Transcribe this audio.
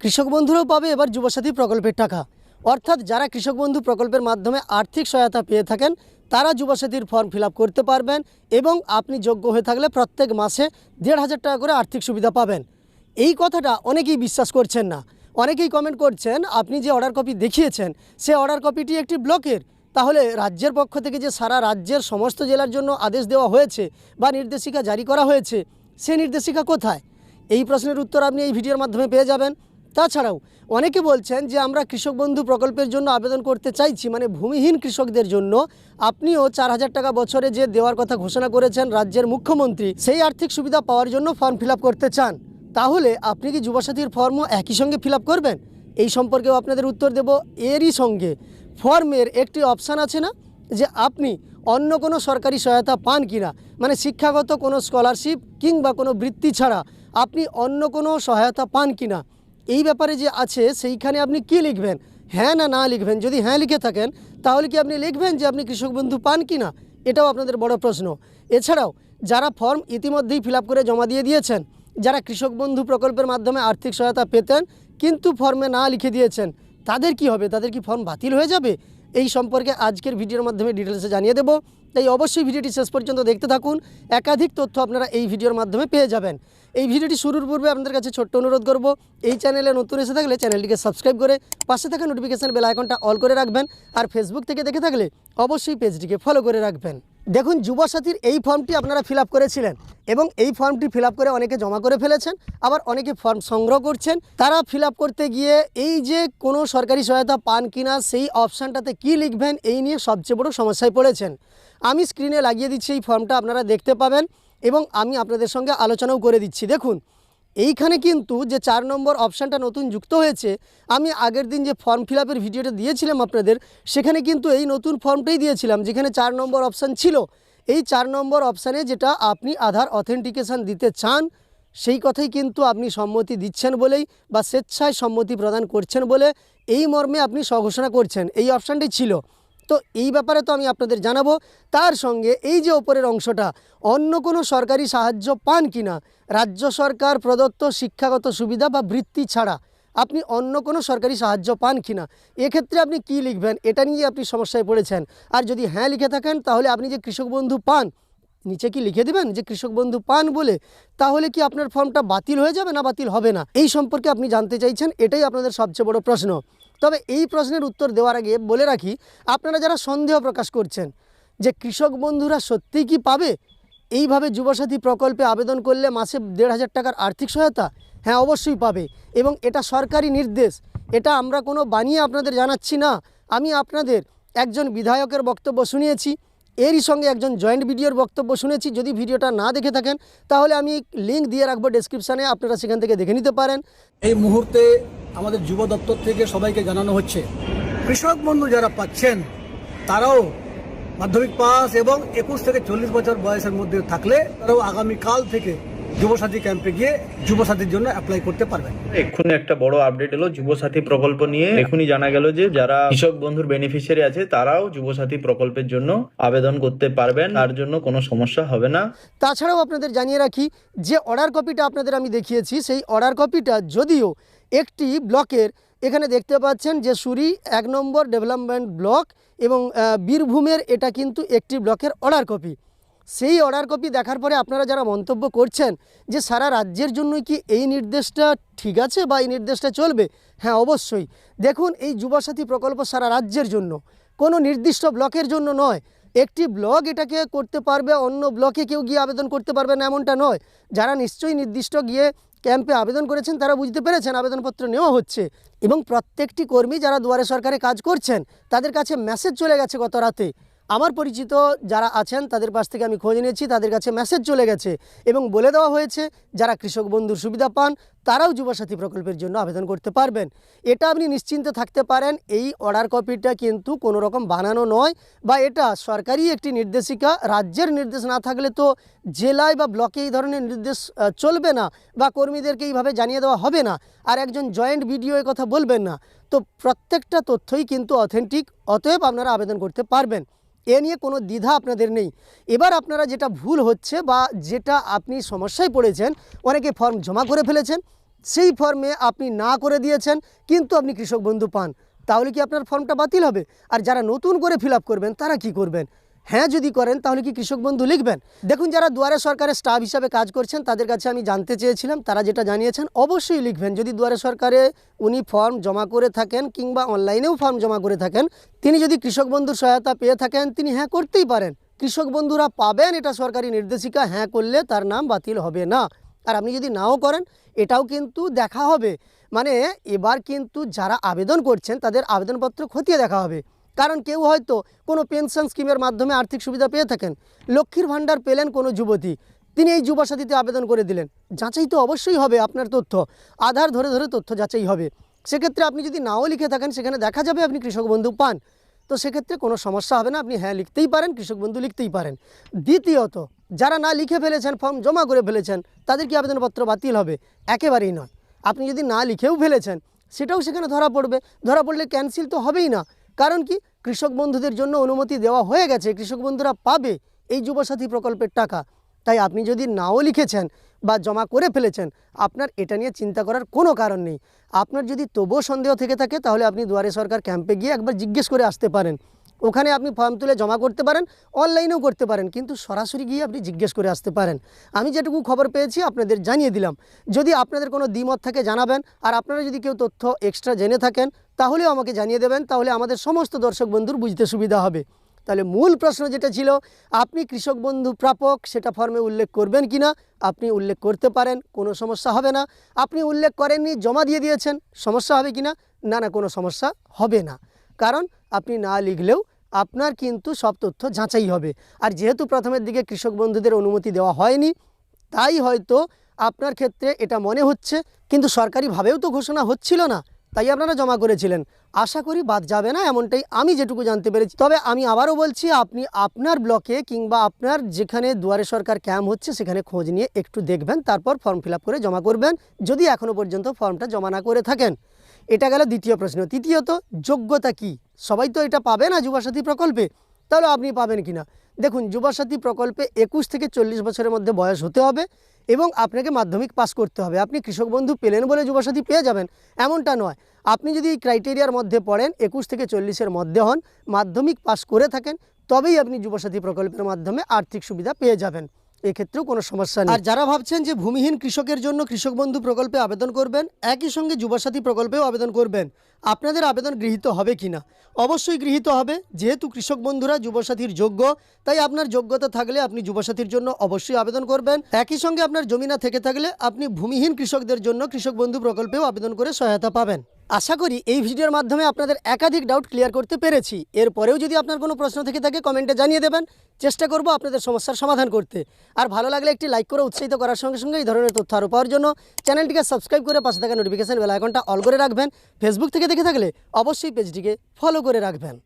কৃষক বন্ধুরাও পাবে এবার যুবসাথী প্রকল্পের টাকা। অর্থাৎ যারা কৃষক বন্ধু প্রকল্পের মাধ্যমে আর্থিক সহায়তা পেয়ে থাকেন, তারা যুবসাথীর ফর্ম ফিল করতে পারবেন এবং আপনি যোগ্য হয়ে থাকলে প্রত্যেক মাসে দেড় হাজার টাকা করে আর্থিক সুবিধা পাবেন। এই কথাটা অনেকেই বিশ্বাস করছেন না। অনেকেই কমেন্ট করছেন, আপনি যে অর্ডার কপি দেখিয়েছেন, সে অর্ডার কপিটি একটি ব্লকের। তাহলে রাজ্যের পক্ষ থেকে যে সারা রাজ্যের সমস্ত জেলার জন্য আদেশ দেওয়া হয়েছে বা নির্দেশিকা জারি করা হয়েছে, সে নির্দেশিকা কোথায়? এই প্রশ্নের উত্তর আপনি এই ভিডিওর মাধ্যমে পেয়ে যাবেন। তাছাড়াও অনেকে বলছেন যে আমরা কৃষক বন্ধু প্রকল্পের জন্য আবেদন করতে চাইছি মানে ভূমিহীন কৃষকদের জন্য। আপনিও চার হাজার টাকা বছরে যে দেওয়ার কথা ঘোষণা করেছেন রাজ্যের মুখ্যমন্ত্রী, সেই আর্থিক সুবিধা পাওয়ার জন্য ফর্ম ফিল করতে চান। তাহলে আপনি কি যুবসাথীর ফর্মও একই সঙ্গে ফিল করবেন? এই সম্পর্কেও আপনাদের উত্তর দেব এরই সঙ্গে। ফর্মের একটি অপশান আছে না? যে আপনি অন্য কোনো সরকারি সহায়তা পান কিনা? মানে শিক্ষাগত কোনো স্কলারশিপ কিংবা কোনো বৃত্তি ছাড়া আপনি অন্য কোনো সহায়তা পান কিনা? এই ব্যাপারে যে আছে, সেইখানে আপনি কি লিখবেন? হ্যাঁ না না লিখবেন। যদি হ্যাঁ লিখে থাকেন, তাহলে কি আপনি লিখবেন যে আপনি কৃষক বন্ধু পান কি না? এটাও আপনাদের বড় প্রশ্ন। এছাড়াও, যারা ফর্ম ইতিমধ্যেই ফিল করে জমা দিয়ে দিয়েছেন, যারা কৃষক বন্ধু প্রকল্পের মাধ্যমে আর্থিক সহায়তা পেতেন, কিন্তু ফর্মে না লিখে দিয়েছেন তাদের কি হবে? তাদের কি ফর্ম বাতিল হয়ে যাবে? এই সম্পর্কে আজকের ভিডিওর মাধ্যমে ডিটেলসে জানিয়ে দেবো। তাই অবশ্যই ভিডিওটি শেষ পর্যন্ত দেখতে থাকুন। একাধিক তথ্য আপনারা এই ভিডিওর মাধ্যমে পেয়ে যাবেন। এই ভিডিওটি শুরুর পূর্বে আপনাদের কাছে ছোট্ট অনুরোধ করব, এই চ্যানেলে নতুন এসে থাকলে চ্যানেলটিকে সাবস্ক্রাইব করে পাশে থাকা নোটিফিকেশান বেল আইকনটা অল করে রাখবেন। আর ফেসবুক থেকে দেখে থাকলে অবশ্যই পেজটিকে ফলো করে রাখবেন। দেখুন যুবসাথীর এই ফর্মটি আপনারা ফিল করেছিলেন এবং এই ফর্মটি ফিল করে অনেকে জমা করে ফেলেছেন, আবার অনেকে ফর্ম সংগ্রহ করছেন। তারা ফিল করতে গিয়ে এই যে কোনো সরকারি সহায়তা পান কিনা, সেই অপশানটাতে কি লিখবেন, এই নিয়ে সবচেয়ে বড় সমস্যায় পড়েছেন। আমি স্ক্রিনে লাগিয়ে দিচ্ছি এই ফর্মটা, আপনারা দেখতে পাবেন এবং আমি আপনাদের সঙ্গে আলোচনাও করে দিচ্ছি। দেখুন এইখানে কিন্তু যে চার নম্বর অপশানটা নতুন যুক্ত হয়েছে, আমি আগের দিন যে ফর্ম ফিল আপের ভিডিওটা দিয়েছিলাম আপনাদের, সেখানে কিন্তু এই নতুন ফর্মটাই দিয়েছিলাম, যেখানে চার নম্বর অপশান ছিল। এই চার নম্বর অপশানে যেটা আপনি আধার অথেন্টিকেশান দিতে চান, সেই কথাই কিন্তু আপনি সম্মতি দিচ্ছেন বলেই বা স্বেচ্ছায় সম্মতি প্রদান করছেন বলে এই মর্মে আপনি স্বঘোষণা করছেন। এই অপশানটি ছিল। তো এই ব্যাপারে তো আমি আপনাদের জানাব। তার সঙ্গে এই যে ওপরের অংশটা, অন্য কোনো সরকারি সাহায্য পান কিনা রাজ্য সরকার, প্রদত্ত শিক্ষাগত সুবিধা বা বৃত্তি ছাড়া আপনি অন্য কোনো সরকারি সাহায্য পান কি না? এক্ষেত্রে আপনি কি লিখবেন? এটা নিয়ে আপনি সমস্যায় পড়েছেন। আর যদি হ্যাঁ লিখে থাকেন, তাহলে আপনি যে কৃষক বন্ধু পান নিচে কি লিখে দেবেন যে কৃষক বন্ধু পান বলে, তাহলে কি আপনার ফর্মটা বাতিল হয়ে যাবে না বাতিল হবে না? এই সম্পর্কে আপনি জানতে চাইছেন, এটাই আপনাদের সবচেয়ে বড় প্রশ্ন। তবে এই প্রশ্নের উত্তর দেওয়ার আগে বলে রাখি, আপনারা যারা সন্দেহ প্রকাশ করছেন যে কৃষক বন্ধুরা সত্যিই কি পাবে, এইভাবে যুবসাথী প্রকল্পে আবেদন করলে মাসে দেড় হাজার টাকার আর্থিক সহায়তা? হ্যাঁ অবশ্যই পাবে। এবং এটা সরকারি নির্দেশ। এটা আমরা কোনো বানিয়ে আপনাদের জানাচ্ছি না। আমি আপনাদের একজন বিধায়কের বক্তব্য শুনিয়েছি। এরই সঙ্গে একজন জয়েন্ট ভিডিওর বক্তব্য শুনেছি। যদি ভিডিওটা না দেখে থাকেন, তাহলে আমি লিঙ্ক দিয়ে রাখব ডেসক্রিপশানে আপনারা সেখান থেকে দেখে নিতে পারেন। এই মুহূর্তে আমাদের যুব দপ্তর থেকে সবাইকে জানানো হচ্ছে, কৃষক বন্ধু যারা পাচ্ছেন, তারাও মাধ্যমিক পাস এবং একুশ থেকে চল্লিশ বছর বয়সের মধ্যে থাকলে তারাও আগামীকাল থেকে যুবসাথী ক্যাম্পে গিয়ে যুবসাথীর জন্য অ্যাপ্লাই করতে পারবেন। এক্ষুনি একটা বড় আপডেট এলো যুবসাথী প্রকল্প নিয়ে। এখনই জানা গেল যে যারা কৃষক বন্ধুর বেনিফিশিয়ারি আছে তারাও যুবসাথী প্রকল্পের জন্য আবেদন করতে পারবেন। তার জন্য কোনো সমস্যা হবে না। তাছাড়াও আপনাদের জানিয়ে রাখি যে অর্ডার কপিটা আপনাদের আমি দেখিয়েছি সেই অর্ডার কপিটা যদিও একটি ব্লকের এখানে দেখতে পাচ্ছেন যে সুরি এক নম্বর ডেভেলপমেন্ট ব্লক এবং বীরভূমের এটা কিন্তু একটি ব্লকের অর্ডার কপি সেই অর্ডার কপি দেখার পরে আপনারা যারা মন্তব্য করছেন যে সারা রাজ্যের জন্যই কি এই নির্দেশটা ঠিক আছে বা এই নির্দেশটা চলবে? হ্যাঁ অবশ্যই। দেখুন, এই যুবসাথী প্রকল্প সারা রাজ্যের জন্য। কোনো নির্দিষ্ট ব্লকের জন্য নয়। একটি ব্লক এটাকে করতে পারবে, অন্য ব্লকে কেউ গিয়ে আবেদন করতে পারবে না এমনটা নয়। যারা নিশ্চয়ই নির্দিষ্ট গিয়ে ক্যাম্পে আবেদন করেছেন, তারা বুঝতে পেরেছেন আবেদনপত্র নেওয়া হচ্ছে। এবং প্রত্যেকটি কর্মী যারা দুয়ারে সরকারে কাজ করছেন, তাদের কাছে মেসেজ চলে গেছে গত রাতে। আমার পরিচিত যারা আছেন, তাদের পাশ থেকে আমি খোঁজ নিয়েছি, তাদের কাছে মেসেজ চলে গেছে এবং বলে দেওয়া হয়েছে, যারা কৃষক বন্ধুর সুবিধা পান, তারাও যুবসাথী প্রকল্পের জন্য আবেদন করতে পারবেন। এটা আপনি নিশ্চিন্তে থাকতে পারেন, এই অর্ডার কপিটা কিন্তু কোনো রকম বানানো নয় বা এটা সরকারি একটি নির্দেশিকা, রাজ্যের নির্দেশ না থাকলে তো জেলায় বা ব্লকে এই ধরনের নির্দেশ চলবে না বা কর্মীদেরকে এইভাবে জানিয়ে দেওয়া হবে না আর একজন জয়েন্ট ভিডিও কথা বলবেন না। তো প্রত্যেকটা তথ্যই কিন্তু অথেন্টিক অতএব আপনারা আবেদন করতে পারবেন। এ নিয়ে কোনো দ্বিধা আপনাদের নেই। এবার আপনারা যেটা ভুল হচ্ছে বা যেটা আপনি সমস্যায় পড়েছেন, অনেকে ফর্ম জমা করে ফেলেছেন, সেই ফর্মে আপনি না করে দিয়েছেন, কিন্তু আপনি কৃষক বন্ধু পান। তাহলে কি আপনার ফর্মটা বাতিল হবে? আর যারা নতুন করে ফিল করবেন, তারা কি করবেন? হ্যাঁ যদি করেন, তাহলে কি কৃষক বন্ধু লিখবেন? দেখুন, যারা দুয়ারে সরকারের স্টাফ হিসাবে কাজ করছেন, তাদের কাছে আমি জানতে চেয়েছিলাম, তারা যেটা জানিয়েছেন, অবশ্যই লিখবেন। যদি দুয়ারে সরকারে উনি ফর্ম জমা করে থাকেন কিংবা অনলাইনেও ফর্ম জমা করে থাকেন, তিনি যদি কৃষক বন্ধুর সহায়তা পেয়ে থাকেন, তিনি হ্যাঁ করতেই পারেন। কৃষক বন্ধুরা পাবেন এটা সরকারি নির্দেশিকা হ্যাঁ করলে তার নাম বাতিল হবে না। আর আপনি যদি নাও করেন, এটাও কিন্তু দেখা হবে। মানে এবার কিন্তু যারা আবেদন করছেন, তাদের আবেদনপত্র খতিয়ে দেখা হবে। কারণ কেউ হয়তো কোনো পেনশন স্কিমের মাধ্যমে আর্থিক সুবিধা পেয়ে থাকেন। লক্ষ্মীর ভাণ্ডার পেলেন কোনো যুবতী, তিনি এই যুবসাথীতে আবেদন করে দিলেন। যাচাই তো অবশ্যই হবে আপনার তথ্য। আধার ধরে ধরে তথ্য যাচাই হবে। সেক্ষেত্রে আপনি যদি নাও লিখে থাকেন, সেখানে দেখা যাবে আপনি কৃষক বন্ধু পান। তো সেক্ষেত্রে কোনো সমস্যা হবে না, আপনি হ্যাঁ লিখতেই পারেন, কৃষক বন্ধু লিখতেই পারেন। দ্বিতীয়ত, যারা না লিখে ফেলেছেন, ফর্ম জমা করে ফেলেছেন, তাদের কি আবেদনপত্র বাতিল হবে? একেবারেই নয়। আপনি যদি না লিখেও ফেলেছেন, সেটাও সেখানে ধরা পড়বে। ধরা পড়লে ক্যান্সেল তো হবেই না। কারণ কি? কৃষক বন্ধুদের জন্য অনুমতি দেওয়া হয়ে গেছে। কৃষক বন্ধুরা পাবে এই যুবসাথী প্রকল্পের টাকা। তাই আপনি যদি নাও লিখেছেন বা জমা করে ফেলেছেন, আপনার এটা নিয়ে চিন্তা করার কোনো কারণ নেই। আপনার যদি তবুও সন্দেহ থেকে থাকে, তাহলে আপনি দুয়ারে সরকার ক্যাম্পে গিয়ে একবার জিজ্ঞেস করে আসতে পারেন। ওখানে আপনি ফর্ম তুলে জমা করতে পারেন অনলাইনেও করতে পারেন, কিন্তু সরাসরি গিয়ে আপনি জিজ্ঞেস করে আসতে পারেন। আমি যেটুকু খবর পেয়েছি, আপনাদের জানিয়ে দিলাম। যদি আপনাদের কোনো দ্বিমত থাকে জানাবেন, আর আপনারা যদি কেউ তথ্য এক্সট্রা জেনে থাকেন, তাহলেও আমাকে জানিয়ে দেবেন, তাহলে আমাদের সমস্ত দর্শক বন্ধুর বুঝতে সুবিধা হবে। তাহলে মূল প্রশ্ন যেটা ছিল, আপনি কৃষক বন্ধু প্রাপক, সেটা ফর্মে উল্লেখ করবেন কি না আপনি উল্লেখ করতে পারেন, কোনো সমস্যা হবে না। আপনি উল্লেখ করেননি, জমা দিয়ে দিয়েছেন, সমস্যা হবে কি না না না, কোনো সমস্যা হবে না। কারণ আপনি না লিখলেও আপনার কিন্তু সব তথ্য যাচাই হবে। আর যেহেতু প্রথমের দিকে কৃষক বন্ধুদের অনুমতি দেওয়া হয়নি, তাই হয়তো আপনার ক্ষেত্রে এটা মনে হচ্ছে, কিন্তু সরকারিভাবেও তো ঘোষণা হচ্ছিল না, তাই আপনারা জমা করেছিলেন। আশা করি বাদ যাবে না, এমনটাই আমি যেটুকু জানতে পেরেছি। তবে আমি আবারও বলছি, আপনি আপনার ব্লকে কিংবা আপনার যেখানে দুয়ারে সরকার ক্যাম্প হচ্ছে, সেখানে খোঁজ নিয়ে একটু দেখবেন, তারপর ফর্ম ফিল করে জমা করবেন, যদি এখনও পর্যন্ত ফর্মটা জমা না করে থাকেন। এটা গেল দ্বিতীয় প্রশ্ন। তৃতীয়ত, যোগ্যতা কি? সবাই তো এটা পাবে না যুবাসাথী প্রকল্পে, তাহলে আপনি পাবেন কি না দেখুন যুবাসাথী প্রকল্পে একুশ থেকে চল্লিশ বছরের মধ্যে বয়স হতে হবে এবং আপনাকে মাধ্যমিক পাস করতে হবে। আপনি কৃষক বন্ধু পেলেন বলে যুবসাথী পেয়ে যাবেন, এমনটা নয়। আপনি যদি ক্রাইটেরিয়ার মধ্যে পড়েন, একুশ থেকে চল্লিশের মধ্যে হন, মাধ্যমিক পাস করে থাকেন, তবেই আপনি যুবসাথী প্রকল্পের মাধ্যমে আর্থিক সুবিধা পেয়ে যাবেন। এক্ষেত্রেও কোনো সমস্যা নেই। আর যারা ভাবছেন যে ভূমিহীন কৃষকের জন্য কৃষক বন্ধু প্রকল্পে আবেদন করবেন, একই সঙ্গে যুবসাথী প্রকল্পেও আবেদন করবেন। আপনাদের আবেদন গৃহীত হবে কি না? অবশ্যই গৃহীত হবে। যেহেতু কৃষক বন্ধুরা যুবসাথীর যোগ্য, তাই আপনার যোগ্যতা থাকলে আপনি যুবসাথীর জন্য অবশ্যই আবেদন করবেন। একই সঙ্গে আপনার জমি না থেকে থাকলে আপনি ভূমিহীন কৃষকদের জন্য কৃষক বন্ধু প্রকল্পেও আবেদন করে সহায়তা পাবেন। আশা করি এই ভিডিওর মাধ্যমে আপনাদের একাধিক ডাউট ক্লিয়ার করতে পেরেছি। এরপরেও যদি আপনার কোনো প্রশ্ন থেকে থাকে কমেন্টে জানিয়ে দেবেন। চেষ্টা করব আপনাদের সমস্যার সমাধান করতে। আর ভালো লাগলে একটি লাইক করে উৎসাহিত করার সঙ্গে সঙ্গে এই ধরনের তথ্য আরও পাওয়ার জন্য চ্যানেলটিকে সাবস্ক্রাইব করে পাশে থাকা নোটিফিকেশান বেল অল করে রাখবেন। ফেসবুক থেকে দেখে থাকলে অবশ্যই পেজটিকে ফলো করে রাখবেন।